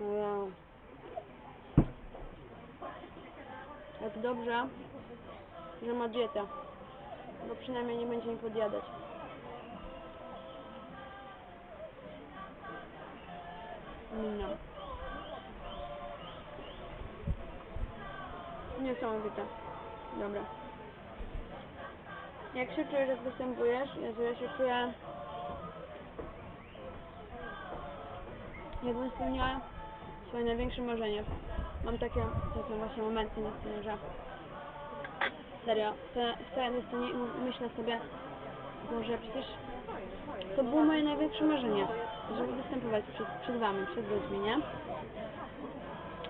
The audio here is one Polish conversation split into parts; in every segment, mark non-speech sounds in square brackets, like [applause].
Wow. Jak dobrze, że ma dietę. Bo przynajmniej nie będzie mi podjadać. No. Niesamowite. Dobra. Jak się czujesz, jak występujesz? Ja się czuję... Jakbym spełniła swoje największe marzenie. Mam takie, takie właśnie momenty na scenie, że serio, stoję, na scenie i myślę sobie, Boże, przecież to było moje największe marzenie, żeby występować przed, przed Wami, przed ludźmi, nie?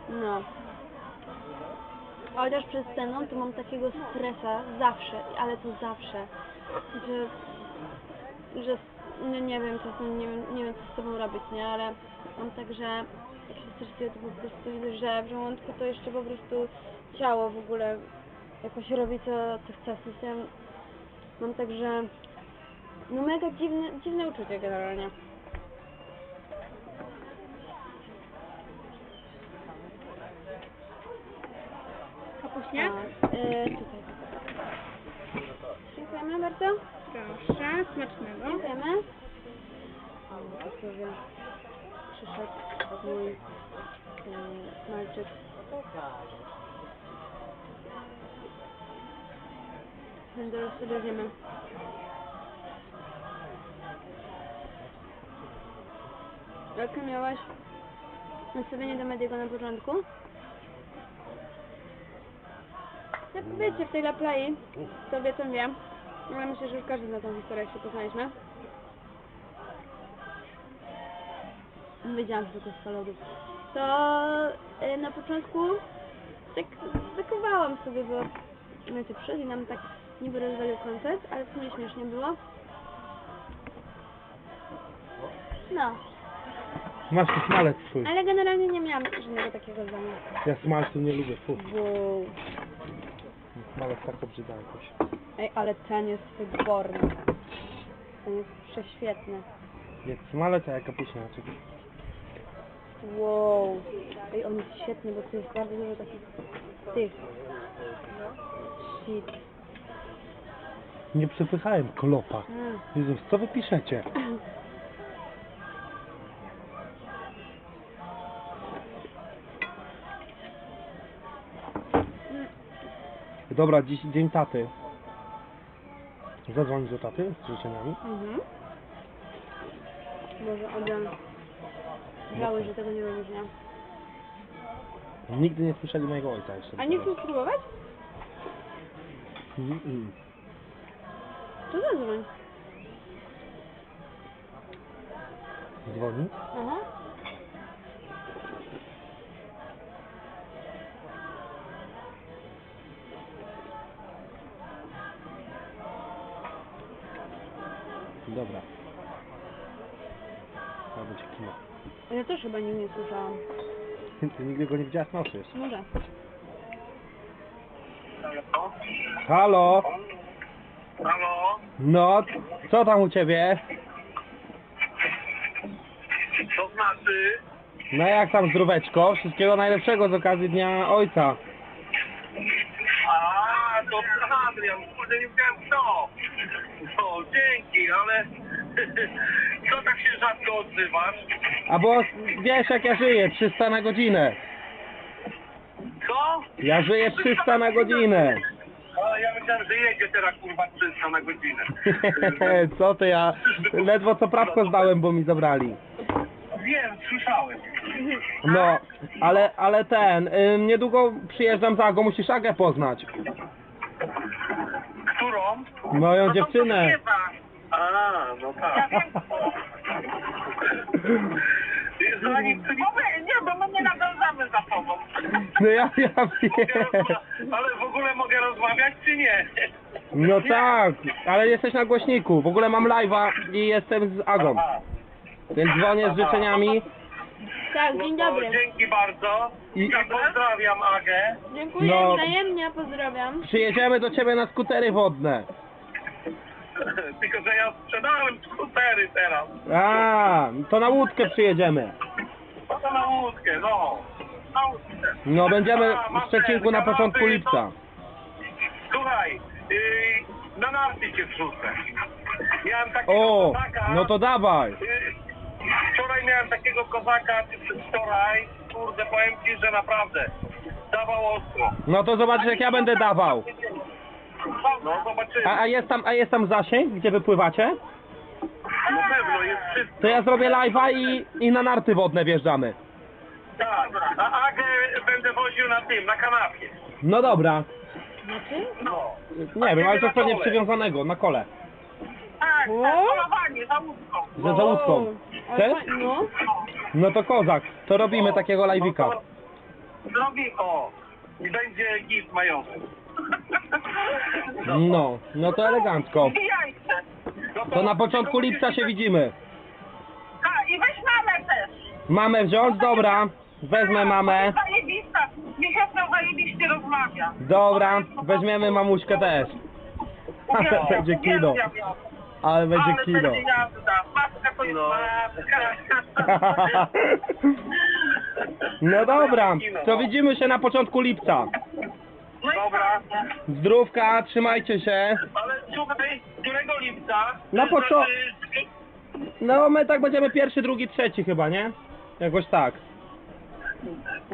No. Chociaż przed sceną to mam takiego stresa zawsze, ale to zawsze, że, że no nie wiem, co, nie, nie wiem co z sobą robić, nie? Ale mam tak, że stresuję, to po prostu że w żołądku to jeszcze po prostu ciało w ogóle jakoś robi co, co chce. W sensie mam tak, że no mega dziwne, dziwne uczucie generalnie. Kapuśnie? A, e, tutaj. Dziękujemy bardzo. Proszę, smacznego. Dziękujemy. O. Przyszedł mój e, malczyk. Więc Zaraz sobie zjemy. Jakie miałaś nastawienie do Mediego na początku? Jak wiecie, w tej La Play, to wie, to wie. Ale myślę, że już każdy zna tą historię, jak się poznaliśmy. Wiedziałam, że to jest lodów. To y, na początku tak zakowałam sobie, bo wiecie, przyszedł i nam tak niby rozwalił koncert, ale to nie śmiesznie było. No, Masz tu smalec swój. ale generalnie nie miałam żadnego takiego zdania. Ja smalcu nie lubię, fu. Wow. Smalec tak obrzyda jakoś. Ej, ale ten jest wyborny. Ten jest prześwietny. Jest smalec, a ja kapuśnia. Wow. Ej, on jest świetny, bo tu jest bardzo dużo takich tych. Shit. nie przepychałem klopa. Mm. Jezus, co wy piszecie? Dobra, dziś dzień taty. Zadzwonić do taty z życzeniami. Mhm. Boże, Adrian. Żałuję, że tego nie nie? Nigdy nie słyszeli mojego ojca jeszcze. A nie chcesz spróbować? Mm, mm. To zadzwoń. Dzwoni? Aha. Dobra. Albo cię kino. Ja też chyba nigdy nie słyszałam. Ty nigdy go nie widziałaś na oczy jeszcze. Może. Halo? Halo? No, co tam u ciebie? Co znaczy? No jak tam zdróweczko? Wszystkiego najlepszego z okazji Dnia Ojca. A, to Adrian, kurde nie wiem co. No, dzięki, ale co tak się rzadko odzywasz? A bo wiesz jak ja żyję, 300 na godzinę. Co? Ja żyję 300 na godzinę. Ale ja myślałem, że jedzie teraz kurwa 300 na godzinę. [laughs] Co ty, ja ledwo co prawko zdałem, bo mi zabrali. Wiem, słyszałem. No, ale, ale ten, ym, niedługo przyjeżdżam za Agą, musisz Agę poznać. Którą? Moją No to dziewczynę. śpiewa. A, no tak. Zanim ty nie... Nie, bo my nie nadążamy za tobą. No ja, ja Mogę wiem. rozma- Ale w ogóle mogę rozmawiać, czy nie? No tak, ale jesteś na głośniku. W ogóle mam live'a i jestem z Agą. Więc dzwonię z życzeniami. Tak, No dzień to dobry. Dzięki bardzo. I- I pozdrawiam Agę. Dziękuję, No. wzajemnie pozdrawiam. Przyjedziemy do ciebie na skutery wodne. [laughs] Tylko, że ja sprzedałem skutery teraz. A, to na łódkę przyjedziemy. Po co na łódkę, no. Na łódkę. No będziemy A, w mam Szczecinku ten, na początku kanapy, lipca. to- Słuchaj, yy, na narty cię wrzucę. Miałem takiego O, kozaka. no to dawaj. yy, Wczoraj miałem takiego kozaka, czy wczoraj, kurde, powiem ci, że naprawdę dawał ostro. No to zobaczysz jak ja będę dawał. No zobaczymy. A, a jest tam, a jest tam zasięg, gdzie wypływacie? Na pewno jest wszystko. To ja zrobię live'a i, i na narty wodne wjeżdżamy. Tak, a Agę będę woził na tym, na kanapie. No dobra. No. Nie wiem, ale to na pewnie kole. przywiązanego, na kole. Tak, O. tak, polowanie, za łódką. Za, za łódką. Chcesz? No. No to kozak, to robimy takiego live'ika. No to Zrobi, o, i będzie git majowy. No, no to elegancko. Jajce. To na początku lipca się widzimy. A, i weź mamę też. Mamę wziąć? Dobra. Wezmę mamę. Zajebista. Z nią zajebiście rozmawia. Dobra, weźmiemy mamuśkę też. Ale [laughs] będzie kino. Ale będzie Ale kino. będzie jazda. Matka to jest matka. [laughs] No dobra, to widzimy się na początku lipca. Dobra. Zdrówka, trzymajcie się. Ale słuchaj, którego lipca? Na To znaczy, No my tak będziemy pierwszy, drugi, trzeci chyba, nie? Jakoś tak.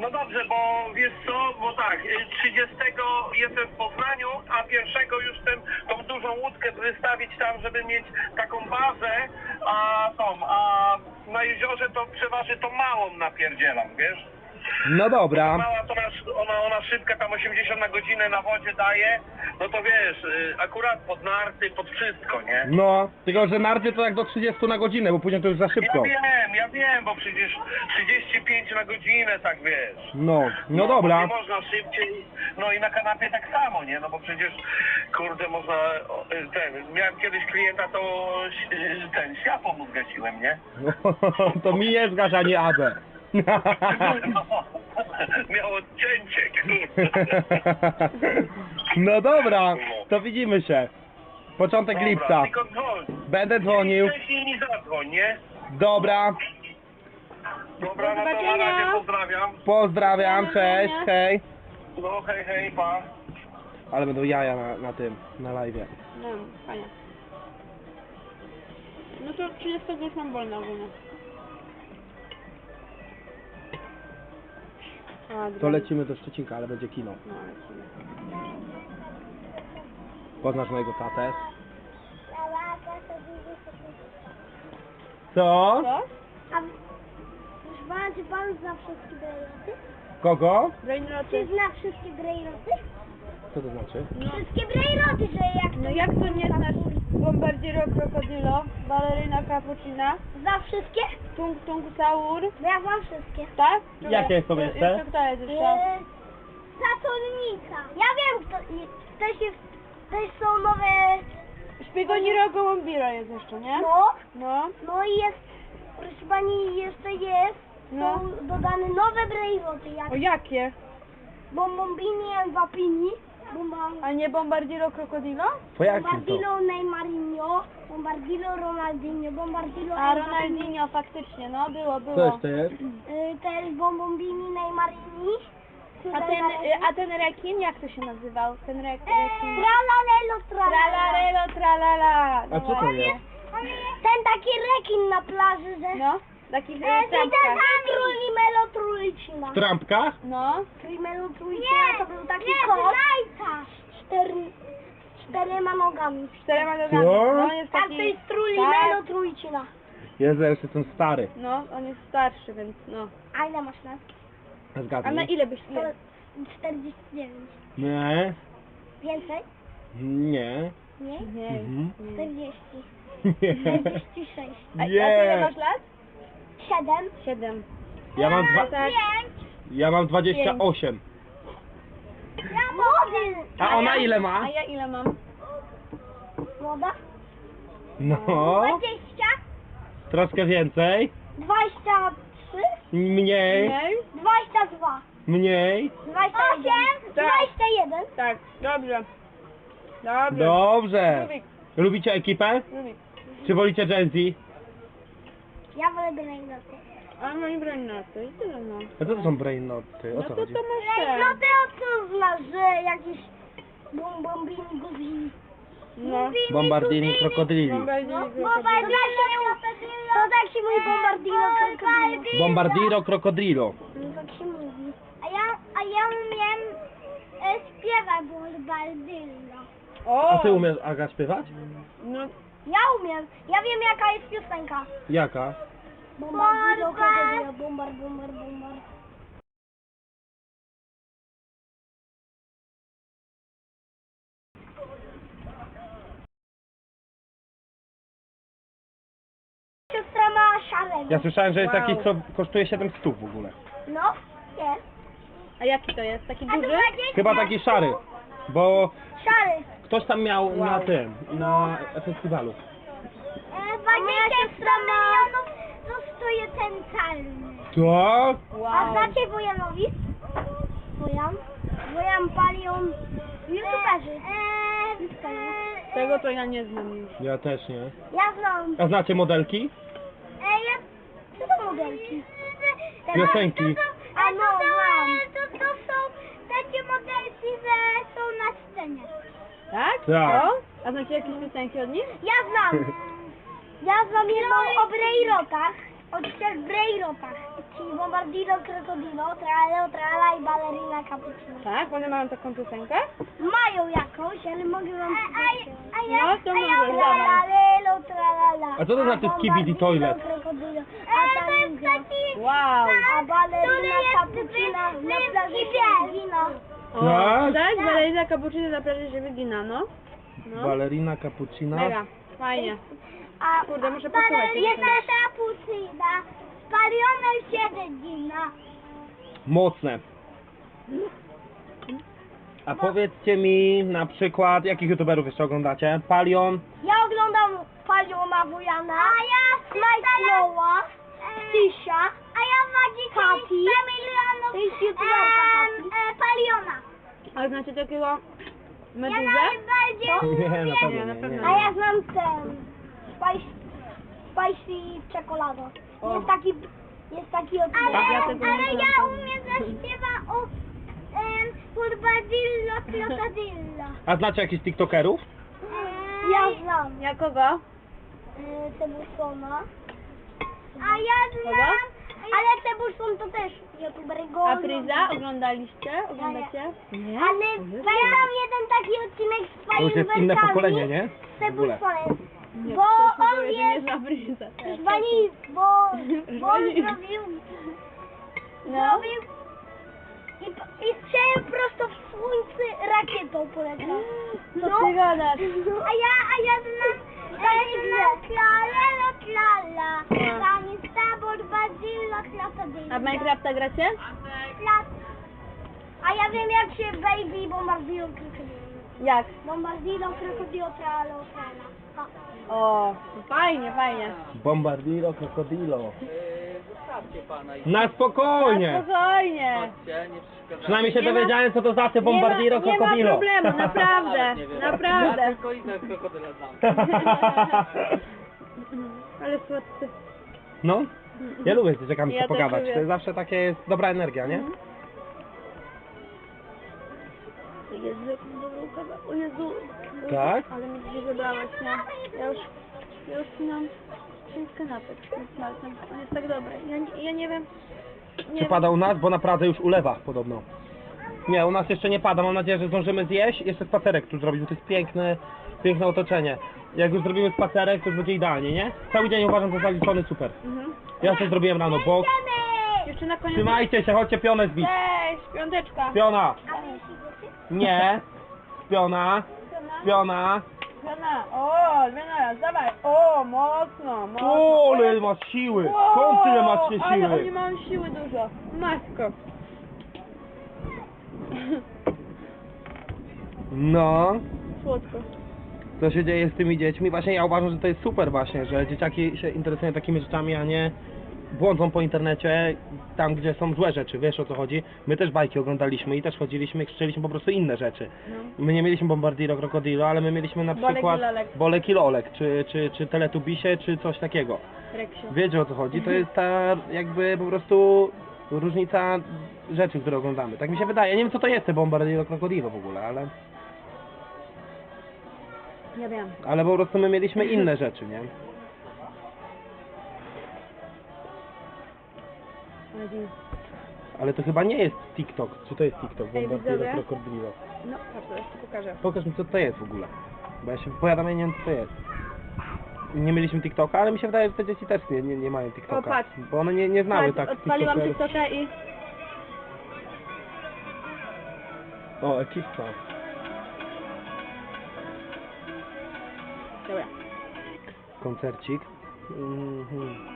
No dobrze, bo wiesz co, bo tak, y, 30 jestem w Poznaniu, a pierwszego już chcę tą dużą łódkę wystawić tam, żeby mieć taką bazę, a tą, a na jeziorze to przeważnie to małą napierdzielam, wiesz? No dobra. Mała to ona, ona, ona szybka, tam 80 na godzinę na wodzie daje, no to wiesz, y, akurat pod narty, pod wszystko, nie? No, tylko że narty to jak do 30 na godzinę, bo później to już za Ja szybko. wiem, ja wiem, bo przecież 35 na godzinę, tak wiesz. No, no dobra. Nie można szybciej, no i na kanapie tak samo, nie? No bo przecież, kurde, można, o, y, ten, miałem kiedyś klienta, to y, ten, światło mu zgasiłem, nie? [laughs] To mi jest gasz, a nie Adze. [laughs] Miał odcięcie, kurde. No dobra, to widzimy się. Początek Dobra, lipca. Tylko dzwoń. Będę dzwonił. Wcześniej mi zadzwoń, nie? Dobra, Dobra, Do no to na zobaczenia. razie pozdrawiam. pozdrawiam, cześć, hej. No hej, hej, pa. Ale będą jaja na, na tym, na live. No, fajnie. No to 30 już mam wolne ogólnie. A, To lecimy do Szczecinka, ale będzie kino. No, lecimy. Poznasz mojego tatę? Co? Co? A czy pan zna wszystkie grejroty? Kogo? Brainroty? Czy zna wszystkie grejroty? Co to znaczy? Wszystkie brejroty, że jak No jak to nie znasz Bombardiero Krokodylo, Ballerina Cappuccina, Zna wszystkie? Tung Tung Saur, Bo ja znam wszystkie. tak? Jakie są jeszcze? Jeszcze kto jest jeszcze? Saturnnica. Ja wiem, kto, też, jest, też są nowe, Szpigoniro Gołąbiro jest jeszcze, nie? no, No, no i jest, proszę pani, jeszcze jest, No. są dodane nowe brejroty, jak o jakie? Bombombini and Vapini, Bomba- A nie Bombardiero Krokodilo? Po jakim to? Bombardilo Neymarinho, Bombardilo Ronaldinho, Bombardilo A Ronaldinho faktycznie, no było, Co było. jeszcze jest? Y, To jest Bombombini Neymarini. A ten, y, a ten rekin, jak to się nazywał? Ten rek, rekin. Tralalelo, tralala. Tralarelo, tralala. A co to jest? Ten taki rekin na plaży, że... No, taki w E, ten trampkach. Trulimelo Trulicina. W trampkach? No, Trulimelo Trulicina to był taki kot. z cztery, czterema nogami. czterema nogami. Co? No, on jest Tak, taki... to jest Trulimelo tak. Trulicina. Jezu, ja już jestem stary. No, on jest starszy, więc no. A ile masz lat? A na Zgadnij. ile byś... To Ile? 49. Nie, Więcej? nie, Nie? Nie. Mhm. [laughs] nie. 40. nie. 46. A, a ty ile Nie. masz lat? 7. Siedem. Ja mam, dwa, Tak. ja mam 28. Ja młody. A ona ile ma? A ja ile mam? Młoda? No, 20. troszkę więcej. 23. Mniej, Mniej? 22. mniej. 28. Tak. 21. Tak, dobrze. Dobrze. Dobrze. Rubik, Lubicie ekipę? Rubik. Czy wolicie Gen Z? Ja wolę brainoty. A broń na to i tyle no. A co to są brainoty? O No co to chodzi? to masz ten. Brainoty o co znasz, że jakieś bom bombini guzini. No. Bombardini krokodyli. Bombardini No, krokodyli. bombardino, to tak się mówi bombardino krokodilo. Bombardiro krokodilo. No tak się mówi. A ja, a ja umiem e, śpiewać bombardino. O! A ty umiesz Aga śpiewać? No, Ja umiem. Ja wiem jaka jest piosenka. Jaka? Bombardino krokodilo, bombard, bombard, bombard. Siostra ma szarego. Ja słyszałem, że jest Wow. taki, co kosztuje 7 stów w ogóle. No, jest. a jaki to jest? Taki A tu duży? będzie Chyba taki szary, bo Szary. Ktoś tam miał na tym, na festiwalu. E, 20 milionów kosztuje ten czarny. Tak? A znacie Wojanowic? Wojan? Wojan Palion. YouTuberzy. E, Tego to ja nie znam już. Ja też nie. Ja znam. A znacie modelki? E, ja... Co to modelki? Piosenki. A no, znam. To, to są takie modelki, że są na scenie. Tak? Tak. O? A znacie jakieś piosenki od nich? Ja znam. [laughs] Ja znam jedną o brejrotach. O trzech brejrotach. Czyli bombardino, krokodilo, traleo, trala i ballerina cappuccino. Tak? One mają taką piosenkę? Mają jakąś, ale mogę wam a, a, a ja, No, to a ja możesz, tralalelo, tralala. A co to znaczy skibidi bombardino, toilet? krokodilo. A to jest taki... Wow. A ballerina cappuccina na plaży wino. O, Tak? tak? Balerina cappuccino na plaży się wygina, no. No. Balerina cappuccina. Mega. Fajnie. A Kurde, muszę posłuchać. Spaliona siedzina. Mocne. A powiedzcie mi na przykład, jakich youtuberów jeszcze oglądacie? Palion, Ja oglądam Paliona Wojana, a ja Smajslowa, Tisia, a ja Madzi Kapi, to jest youtuberka Kapi, Paliona. A znacie takiego meduzę? najbardziej Nie, na pewno Nie, na pewno nie. A ja znam ten Spice, Spicy Czekolado. O. Jest taki, jest taki od Ale- Ja tego nie ale ja umiem zaśpiewać o um, Furbadillo, Clotadillo. A znacie jakichś tiktokerów? Ja znam. Ja kogo? Cebulsona. A ja znam, ale Cebulson to też youtuber A Gold. Priza? Oglądaliście? Oglądacie? Nie? Ale pamiętam jeden taki odcinek z To już jest inne fajerwerkami pokolenie, nie? Z W ogóle. Bo ktoś on powie, że jest- nie zna Priza. Żwani, bo, [laughs] bo on Żwani. zrobił, No. zrobił i, i strzelił prosto w słońce rakietą poleciał. Co ty gadasz? A ja, a a ja znam A w Minecrafta gracie? A ja wiem jak się baby bombardilo krokodilo. Jak? Bombardilo krokodilo tralo trala. O, fajnie, fajnie. Bombardiro krokodilo. Pana i Na spokojnie! Na spokojnie. nie przeszkadzajcie. Przynajmniej się Nie ma- dowiedziałem co to znaczy bombardiro nie ma, nie ma krokodilo. problemu, [laughs] naprawdę, Nawet nie wiem. Ja naprawdę. tylko inne krokodyle znam. [laughs] Ale słodcy. No, ja lubię z dzieciakami Ja się też pogadać. lubię. To jest zawsze takie jest dobra energia, nie? Jezu, jaką dobrą kawę. O Jezu. Tak? Ale mi dzisiaj zabrałaś, nie? Ja już, ja już mam pięć kanapek z. On jest tak dobry. Ja, nie- ja nie wiem. Nie Czy pada u nas? Bo na Pradze już ulewa podobno. Nie, u nas jeszcze nie pada. Mam nadzieję, że zdążymy zjeść. Jeszcze spacerek tu zrobić, bo to jest piękne, piękne otoczenie. Jak już zrobimy spacerek, to już będzie idealnie, nie? Cały dzień uważam za zaliczony super. Mhm. Ja sobie zrobiłem rano bok. Jeszcze na koniec. Trzymajcie się, chodźcie pionę zbić. Cześć, piąteczka. Piona! Nie! Piona! Piona! Zmiana. O, zmiana, dawaj. O, mocno, mocno. O, ile masz siły! Skąd tyle masz się Ale oni siły? mają siły dużo. Matko. No, Słodko. co się dzieje z tymi dziećmi? Właśnie ja uważam, że to jest super właśnie, że dzieciaki się interesują takimi rzeczami, a nie błądzą po internecie, tam gdzie są złe rzeczy, wiesz o co chodzi. My też bajki oglądaliśmy i też chodziliśmy i krzyczeliśmy po prostu inne rzeczy. My nie mieliśmy Bombardiro Krokodilo, ale my mieliśmy na Bolek i przykład Lolek. Bolek i Lolek, czy, czy, czy Teletubisie, czy coś takiego. Reksiu. Wiecie o co chodzi? To jest ta jakby po prostu różnica rzeczy, które oglądamy. Tak mi się wydaje. Ja nie wiem co to jest te Bombardiro Krokodilo w ogóle, ale, Ja wiem. ale po prostu my mieliśmy inne rzeczy, nie? Ale to chyba nie jest TikTok. Czy to jest TikTok? Ej, Bombardiro widzowie. Krokodilo. No, patrz, teraz ci pokażę. Pokaż mi co to jest w ogóle. Bo ja się wypowiadam, ja nie wiem co to jest. Nie mieliśmy TikToka, ale mi się wydaje, że te dzieci też nie, nie, nie mają TikToka. Patrz. Bo one nie, nie znały Patrz, tak odpaliłam TikTokerów. TikToka i... O, ekipa. Dobra. koncercik. Mhm.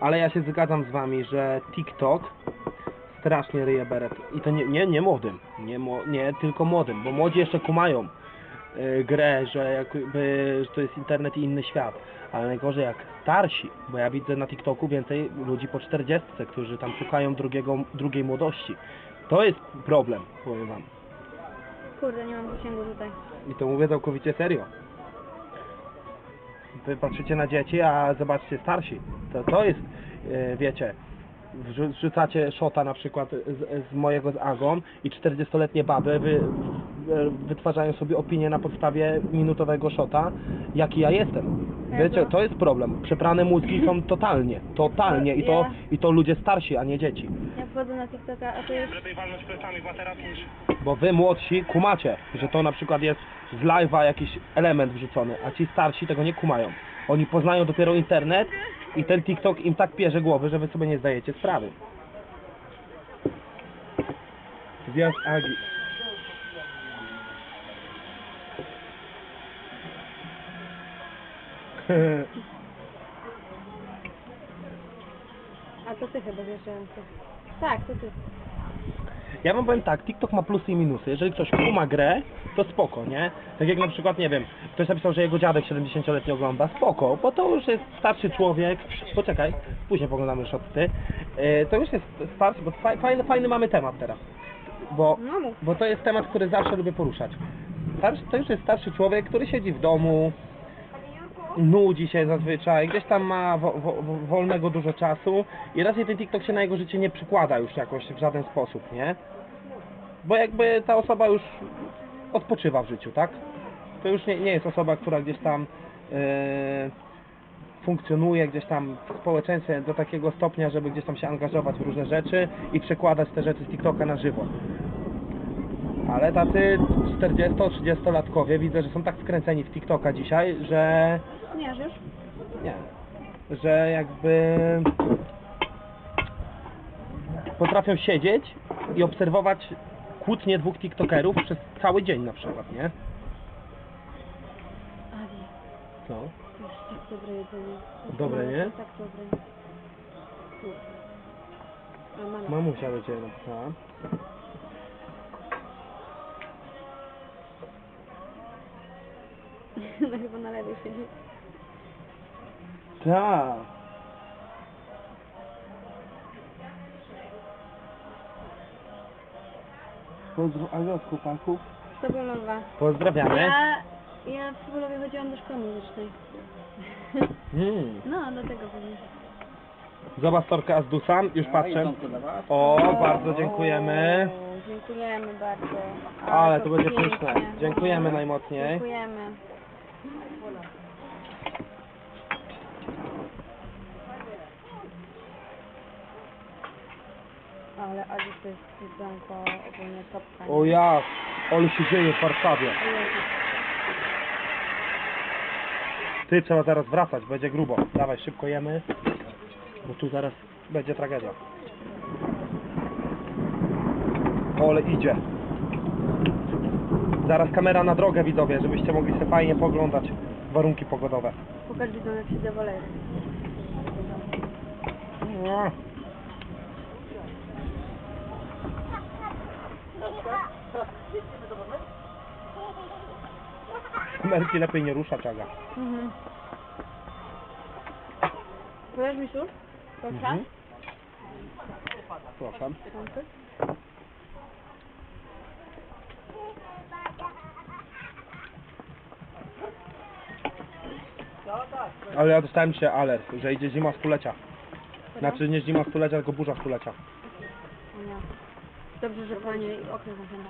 Ale ja się zgadzam z wami, że TikTok strasznie ryje beret. I to nie, nie, nie młodym, nie, nie tylko młodym, bo młodzi jeszcze kumają y, grę, że jakby że to jest internet i inny świat. Ale najgorzej jak starsi, bo ja widzę na TikToku więcej ludzi po 40, którzy tam szukają drugiego, drugiej młodości. To jest problem, powiem wam. Kurde, nie mam zasięgu tutaj. I to mówię całkowicie serio. Wy patrzycie na dzieci, a zobaczcie starsi. To, to jest, e, wiecie, wrzu- wrzucacie szota na przykład z, z mojego z Agon i 40-letnie baby wy, e, wytwarzają sobie opinię na podstawie minutowego szota, jaki ja jestem. Wiecie, to jest problem. Przeprane mózgi są [laughs] totalnie, totalnie i to, Ja- i to ludzie starsi, a nie dzieci. Ja wchodzę na TikToka, a to jest... Lepiej walnąć plecami w materac niż... Bo wy młodsi kumacie, że to na przykład jest z live'a jakiś element wrzucony, a ci starsi tego nie kumają. Oni poznają dopiero internet i ten TikTok im tak pierze głowy, że wy sobie nie zdajecie sprawy. Zjazd Agi. A to ty chyba wjeżdżający. Tak, to ty. Ja wam powiem tak, TikTok ma plusy i minusy. Jeżeli ktoś kuma grę, to spoko, nie? Tak jak na przykład, nie wiem, ktoś napisał, że jego dziadek 70-letni ogląda, spoko, bo to już jest starszy człowiek. Poczekaj, później poglądamy szoty. E, To już jest starszy, bo fa- fajny, fajny mamy temat teraz. Bo, No bo to jest temat, który zawsze lubię poruszać. Starszy, to już jest starszy człowiek, który siedzi w domu, nudzi się zazwyczaj, gdzieś tam ma wo, wo, wo- wolnego dużo czasu i raczej ten TikTok się na jego życie nie przykłada już jakoś w żaden sposób, nie? Bo jakby ta osoba już odpoczywa w życiu, tak? To już nie, nie jest osoba, która gdzieś tam e, funkcjonuje gdzieś tam w społeczeństwie do takiego stopnia, żeby gdzieś tam się angażować w różne rzeczy i przekładać te rzeczy z TikToka na żywo. Ale tacy 40-30 latkowie widzę, że są tak wkręceni w TikToka dzisiaj, że Nie, nie. Że jakby potrafią siedzieć i obserwować kłótnie dwóch TikTokerów przez cały dzień na przykład, nie? Adi, No. to jest tak dobre jedzenie. Dobre, nie? Tak dobre. Kurde. A mama. Mamusia do Ciebie napisała. No chyba na lewej siedzi. Tak. Pozdro Aga z chłopaków. Pozdrawiamy. Ja, ja w Sobolowie chodziłam do szkoły muzycznej. Mm. No, dlatego pewnie. Zobacz torkę Azdusa, już patrzę. O, bardzo dziękujemy. O, dziękujemy bardzo. Ale to będzie pyszne. Dziękujemy najmocniej. Dziękujemy. Ale Adi to jest jedzonko ogólnie topka. O ja, ale się dzieje w Warszawie. Ty trzeba zaraz wracać, będzie grubo. Dawaj, szybko jemy, bo tu zaraz będzie tragedia. Ole idzie. Zaraz kamera na drogę widzowie, żebyście mogli sobie fajnie poglądać warunki pogodowe. Pokaż widzom jak się zawaleje. No. Kamerki lepiej nie ruszać, Aga. Mhm. Podasz mi sól? Proszę. Mhm. Proszę. Ale ja dostałem się alert, że idzie zima stulecia. Znaczy nie zima stulecia, tylko burza stulecia. O nie. Dobrze, że pani okno zamknęła.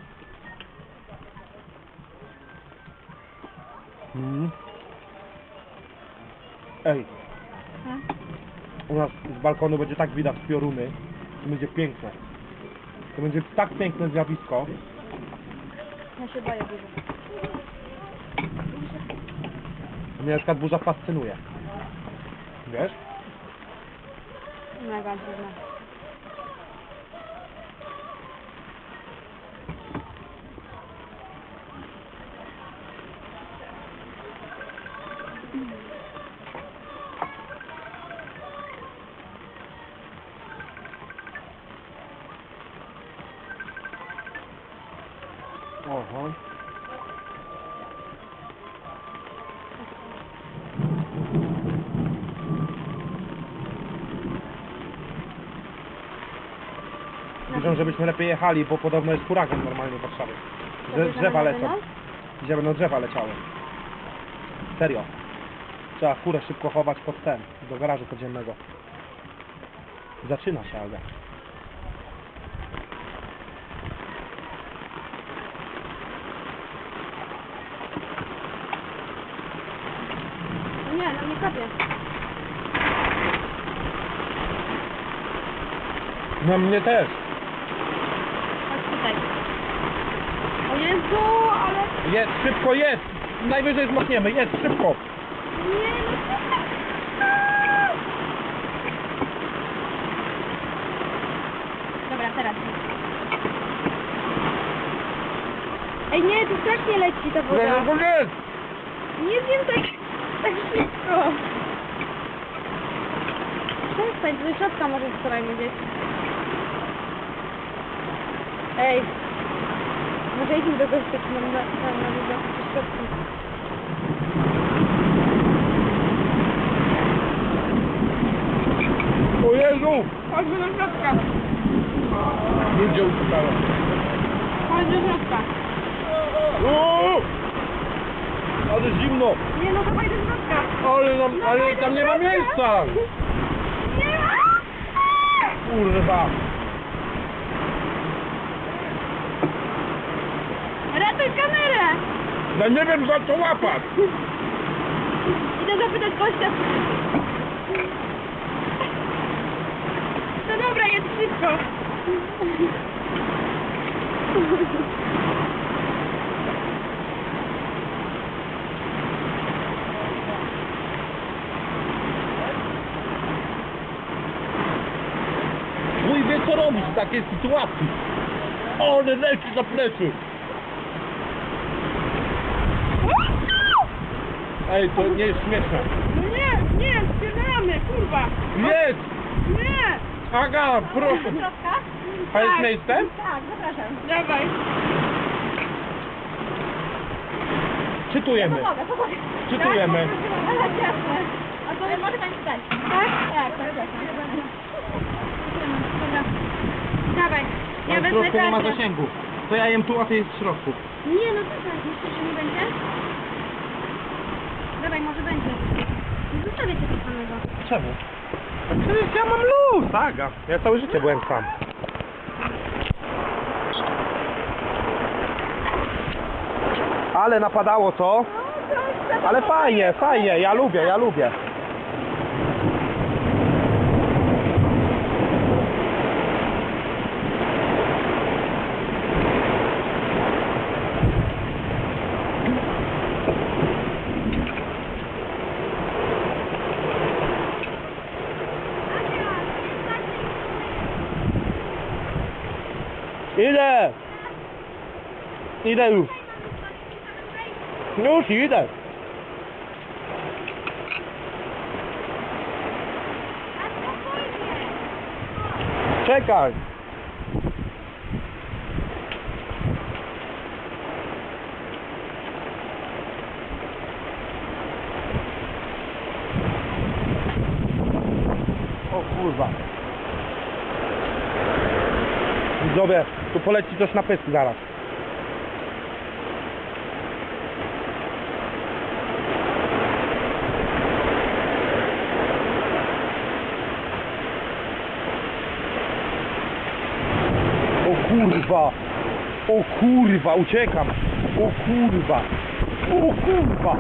Mhm. Ej, u nas z balkonu będzie tak widać pioruny, to będzie piękne. To będzie tak piękne zjawisko. Ja się boję dużo. Mnie na przykład burza fascynuje. Wiesz? Mega trudne. Piszą, żebyśmy lepiej jechali, bo podobno jest huragan normalnie w Warszawie. Bierzemy drzewa lecą. Gdzie będą drzewa leciały. Serio. Trzeba furę szybko chować pod ten, do garażu podziemnego. Zaczyna się, ale. Nie, na mnie kapie. No mnie też. Chodź tutaj. O Jezu, ale... Jest, szybko jest! Najwyżej wzmocniemy, jest, szybko! Nie, no Dobra, teraz. Ej, nie, tu strasznie leci ta woda. jest! Nie wiem tak, tak szybko. Przestań, do środka może wczoraj gdzieś. Ej. Może idźmy do gościa, czy nam na, na. O Jezu! Chodźmy do środka. Ludzie uciekają. Chodź do środka. Uuu! Ale zimno! Nie no, dawaj do środka. Ale, nam, ale tam nie ma miejsca! Nie ma! Kurwa! Ja nie wiem za co łapać! Idę zapytać gościa. No dobra, jest szybko. Mój wie co robić w takiej sytuacji. O, ale leci za plecy! Ej, to nie jest śmieszne. No nie, nie, spierdalamy, kurwa. Jest! Nie! Aga, proszę! A jest miejsce? Tak, zapraszam. Dawaj. Czytujemy. Pomogę, pomogę. Czytujemy. Ale jasne. A to może pani stać. Tak? Tak, tak, tak. Dobra. Dawaj. Ja wezmę środku nie ma kartę. zasięgu. To ja jem tu, a ty jest w środku. Nie, no to tak, myślisz, że nie będzie? Dawaj, może będzie. Nie zostawię cię tu samego. Czemu? Przecież ja mam luz, Aga. Ja całe życie byłem sam. Ale napadało to. Ale fajnie, fajnie, ja lubię, ja lubię. Idę! Idę już. Już idę. Czekaj. O kurwa. Widzowie, tu poleci coś na pysk zaraz. O kurwa! O kurwa, uciekam! O kurwa! O kurwa!